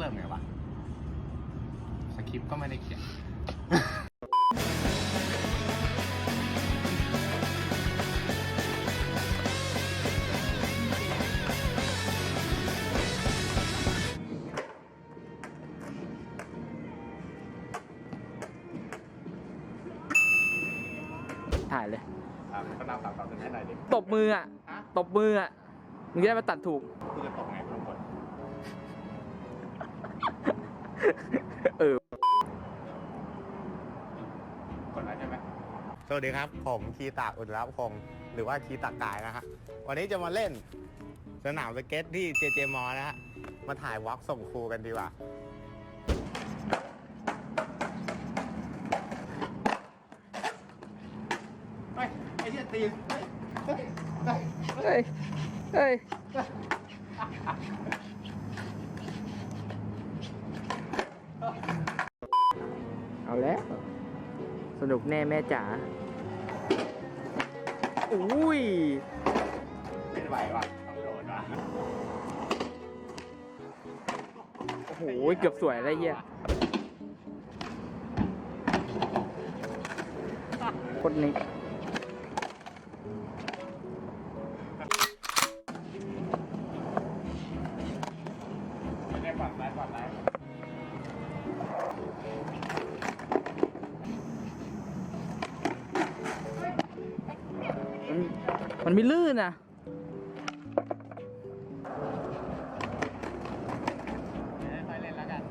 เริ่มไงวะสคริปต์ก็ไม่ได้เขียน ถ่ายเลย อ่าก็นับสามสามหนึ่งให้หน่อยดิตบมืออะ ฮะตบมืออะ มึงจะได้มาตัดถูก กูจะตบไง เออ กดแล้วใช่ไหมสวัสดีครับ ผมคีตาอุตรพงศ์หรือว่าคีตากายนะฮะวันนี้จะมาเล่นสนามสเก็ตที่เจเจมอนะฮะมาถ่ายวอล์กส่งครูกันดีกว่า เฮ้ยไอ้เหี้ยตีนเฮ้ยเฮ้ยเฮ้ยเฮ้ยเฮ้ย เอาแล้ว สนุกแน่แม่จ๋าอุ้ยไม่ไหวว่ะต้องโดดว่ะโอ้โหเกือบสวยอะไรเงี้ยโคนนี้ มันไม่ลื่นอะ ค่อยเล่นแล้วกัน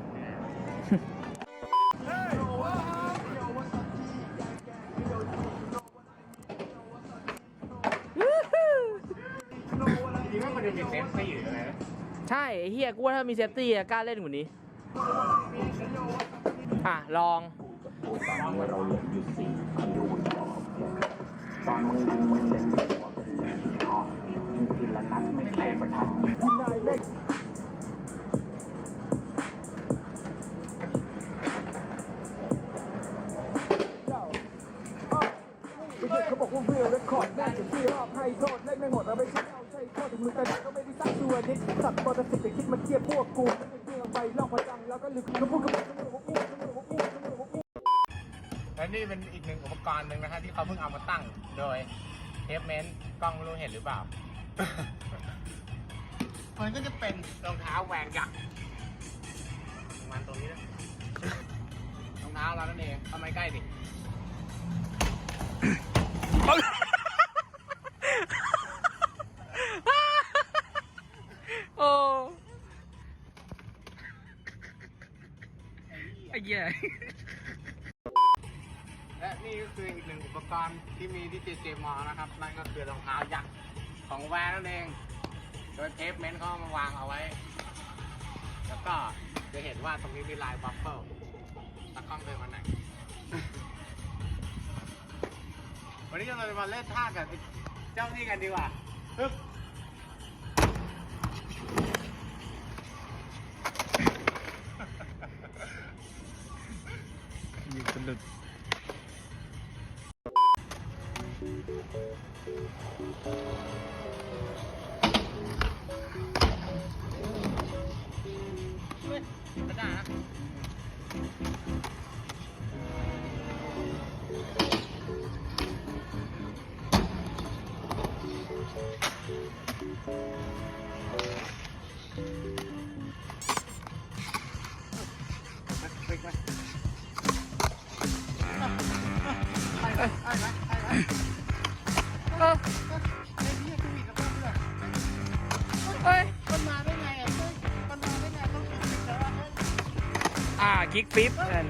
จริงๆว่ามันจะมีเซฟตี้หรืออะไรนะใช่ไอ้เฮียกูว่าถ้ามีเซฟตี้อะกล้าเล่นกว่านี้ อะ ลองเขาบอกว่าเรียลเรคคอร์ดแม่งจะที่รอบให้โทษเล่นไม่หมดเอาไปใช้เอาใช้โทษถึงมือแต่ก็ไม่ได้สร้งตัวนิดสัตว์ปรสิตแต่คิดมาเทียบพวกกูไม่เรื่องไปลองพจังแล้วก็ลึกเขาพูดกับผมว่าอู้ว่าอู้ว่าอู้และนี่เป็นอีกหนึ่งอุปกรณ์หนึ่งนะฮะที่เขาเพิ่งเอามาตั้งโดยเทปเมนต์กล้องรู้เห็นหรือเปล่า มันก็จะเป็นรองเท้าแหวนยักษ์มันตรงนี้นะรองเท้าเรานั่นเองเข้ามาใกล้ดิโอ้ไอ้เหี้ยและนี่ก็คืออีกหนึ่งอุปกรณ์ที่มีที่เจเจมอนะครับ นั่นก็คือรองเท้ายักษ์ของแวนนั่นเอง โดยเทปเมนต์เขาเอามาวางเอาไว้ แล้วก็จะเห็นว่าตรงนี้มีลายบัฟเฟิลตะกล้องเดินมาไหนอยวันนี้เราจะมาเล่นท่ากับไอ้เจ้านี่กันดีกว่าฮึบยิงสนุก ก็ได้นะ อ่าคลิกฟิปนั่น